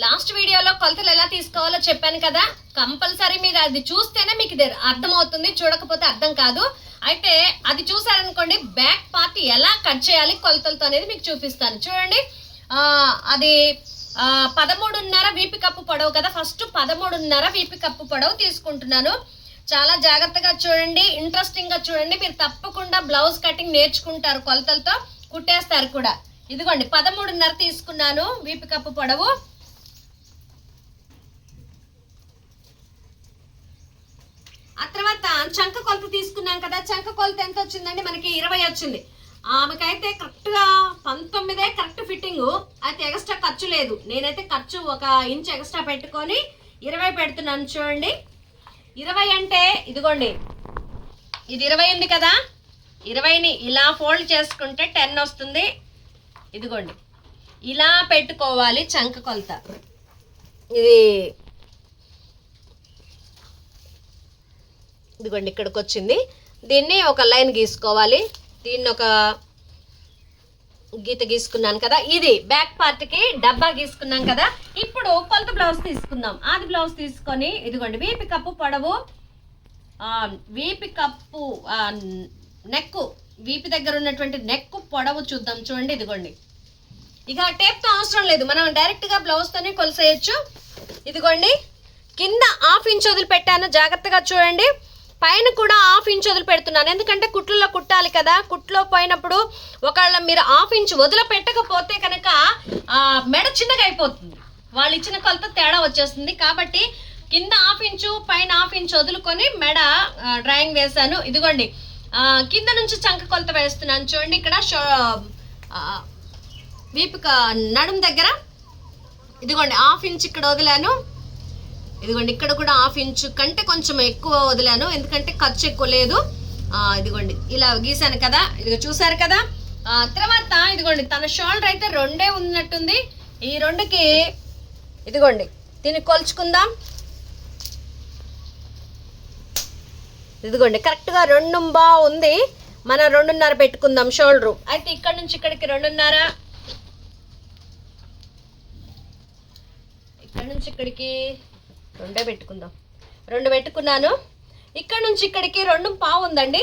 Last వీడియోలో కొలతలు ఎలా తీసుకోవాలో చెప్పాను కదా. కంపల్సరీ మీరు అది చూస్తేనే మీకు ఇది అర్థమవుతుంది చూడకపోతే అర్థం కాదు. అయితే అది చూసారనుకోండి బ్యాక్ పార్ట్ ఎలా కట్ చేయాలి కొలతలతో అనేది మీకు చూపిస్తాను. చూడండి అది పదమూడున్నర వీపి కప్పు పొడవు కదా. ఫస్ట్ పదమూడున్నర వీపి కప్పు పొడవు తీసుకుంటున్నాను. చాలా జాగ్రత్తగా చూడండి ఇంట్రెస్టింగ్గా చూడండి. మీరు తప్పకుండా బ్లౌజ్ కటింగ్ నేర్చుకుంటారు కొలతలతో కుట్టేస్తారు కూడా. ఇదిగోండి పదమూడున్నర తీసుకున్నాను వీపి కప్పు పొడవు ఆ తర్వాత చంక కొలత తీసుకున్నాం కదా చంక కొలత ఎంత వచ్చిందండి? మనకి ఇరవై వచ్చింది. ఆమెకైతే కరెక్ట్గా పంతొమ్మిదే కరెక్ట్ ఫిట్టింగ్ అయితే ఎక్స్ట్రా ఖర్చు లేదు. నేనైతే ఖర్చు ఒక ఇంచ్ ఎక్స్ట్రా పెట్టుకొని ఇరవై పెడుతున్నాను చూడండి. ఇరవై అంటే ఇదిగోండి. ఇది ఇరవై ఉంది కదా? ఇరవైని ఇలా ఫోల్డ్ చేసుకుంటే టెన్ వస్తుంది. ఇదిగోండి. ఇలా పెట్టుకోవాలి చంక కొలత. ఇది ఇదిగోండి ఇక్కడికి వచ్చింది దీన్ని ఒక లైన్ గీసుకోవాలి. దీన్ని ఒక గీత గీసుకున్నాను కదా. ఇది బ్యాక్ పార్ట్కి డబ్బా గీసుకున్నాం కదా. ఇప్పుడు కొలత బ్లౌజ్ తీసుకుందాం. ఆది బ్లౌజ్ తీసుకొని ఇదిగోండి వీపి కప్పు పొడవు వీపి కప్పు నెక్కు వీపి దగ్గర ఉన్నటువంటి నెక్కు పొడవు చూద్దాం. చూడండి ఇదిగోండి. ఇక టేప్తో అవసరం లేదు. మనం డైరెక్ట్గా బ్లౌజ్తోనే కొలిసేయచ్చు. ఇదిగోండి కింద హాఫ్ ఇంచ్ వదిలిపెట్టాను. జాగ్రత్తగా చూడండి. పైన కూడా హాఫ్ ఇంచ్ వదిలిపెడుతున్నాను. ఎందుకంటే కుట్లలో కుట్టాలి కదా. కుట్లో పోయినప్పుడు ఒకవేళ మీరు హాఫ్ ఇంచ్ వదిలిపెట్టకపోతే కనుక మెడ చిన్నగా అయిపోతుంది. వాళ్ళు ఇచ్చిన కొలత తేడా వచ్చేస్తుంది. కాబట్టి కింద హాఫ్ ఇంచు పైన హాఫ్ ఇంచ్ వదులుకొని మెడ డ్రాయింగ్ వేశాను. ఇదిగోండి. కింద నుంచి చంక కొలత వేస్తున్నాను. చూడండి ఇక్కడ షో ఆ, వీపు నడుం దగ్గర. ఇదిగోండి హాఫ్ ఇంచ్ ఇక్కడ వదిలాను. ఇదిగోండి ఇక్కడ కూడా హాఫ్ ఇంచ్ కంటే కొంచెం ఎక్కువ వదిలాను ఎందుకంటే ఖర్చు ఎక్కువ లేదు. ఇదిగోండి ఇలా గీసాను కదా ఇదిగో చూసారు కదా? తర్వాత ఇదిగోండి తన షోల్డర్ అయితే రెండే ఉన్నట్టుంది. ఈ రెండుకి ఇదిగోండి దీన్ని కొలుచుకుందాం. ఇదిగోండి కరెక్ట్గా రెండు బా ఉంది. మనం రెండున్నర పెట్టుకుందాం షోల్డర్. అయితే ఇక్కడ నుంచి ఇక్కడికి రెండున్నర. ఇక్కడ నుంచి ఇక్కడికి రెండే పెట్టుకుందాం. రెండు పెట్టుకున్నాను. ఇక్కడ నుంచి ఇక్కడికి రెండు పావు ఉందండి.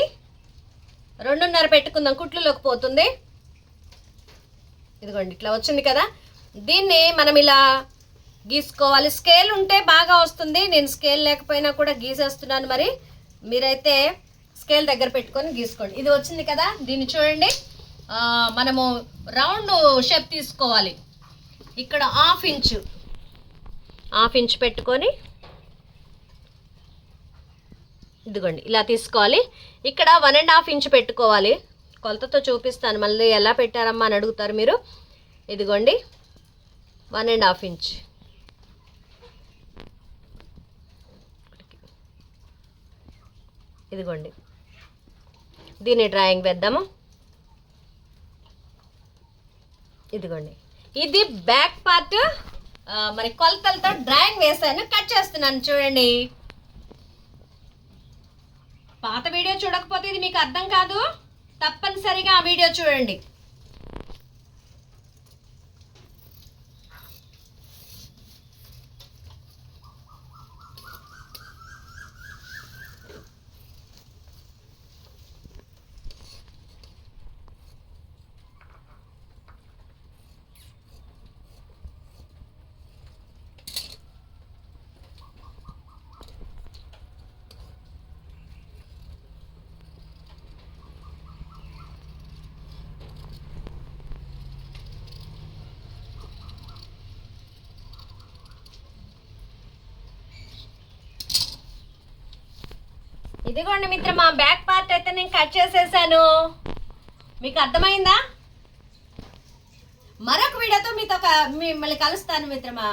రెండున్నర పెట్టుకుందాం. కుట్లులోకి పోతుంది. ఇదిగోండి ఇట్లా వచ్చింది కదా. దీన్ని మనం ఇలా గీసుకోవాలి. స్కేల్ ఉంటే బాగా వస్తుంది. నేను స్కేల్ లేకపోయినా కూడా గీసేస్తున్నాను మరి. మీరైతే స్కేల్ దగ్గర పెట్టుకొని గీసుకోండి. ఇది వచ్చింది కదా. దీన్ని చూడండి. మనము రౌండ్ షేప్ తీసుకోవాలి. ఇక్కడ హాఫ్ ఇంచు. హాఫ్ ఇంచ్ పెట్టుకొని ఇదిగోండి ఇలా తీసుకోవాలి. ఇక్కడ వన్ అండ్ హాఫ్ ఇంచ్ పెట్టుకోవాలి. కొలతతో చూపిస్తాను మళ్ళీ ఎలా పెట్టారమ్మా అని అడుగుతారు మీరు. ఇదిగోండి వన్ అండ్ హాఫ్ ఇంచ్. ఇదిగోండి దీన్ని డ్రాయింగ్ వేద్దాము. ఇదిగోండి ఇది బ్యాక్ పార్ట్ మరి కొలతలతో డ్రాయింగ్ వేసాను కట్ చేస్తున్నాను చూడండి. పాత వీడియో చూడకపోతే ఇది మీకు అర్థం కాదు. తప్పనిసరిగా ఆ వీడియో చూడండి. ఇదిగోండి మిత్రమా బ్యాక్ పార్ట్ అయితే నేను కట్ చేసేసాను. మీకు అర్థమైందా? మరొక వీడియోతో మీతో మిమ్మల్ని కలుస్తాను మిత్రమా.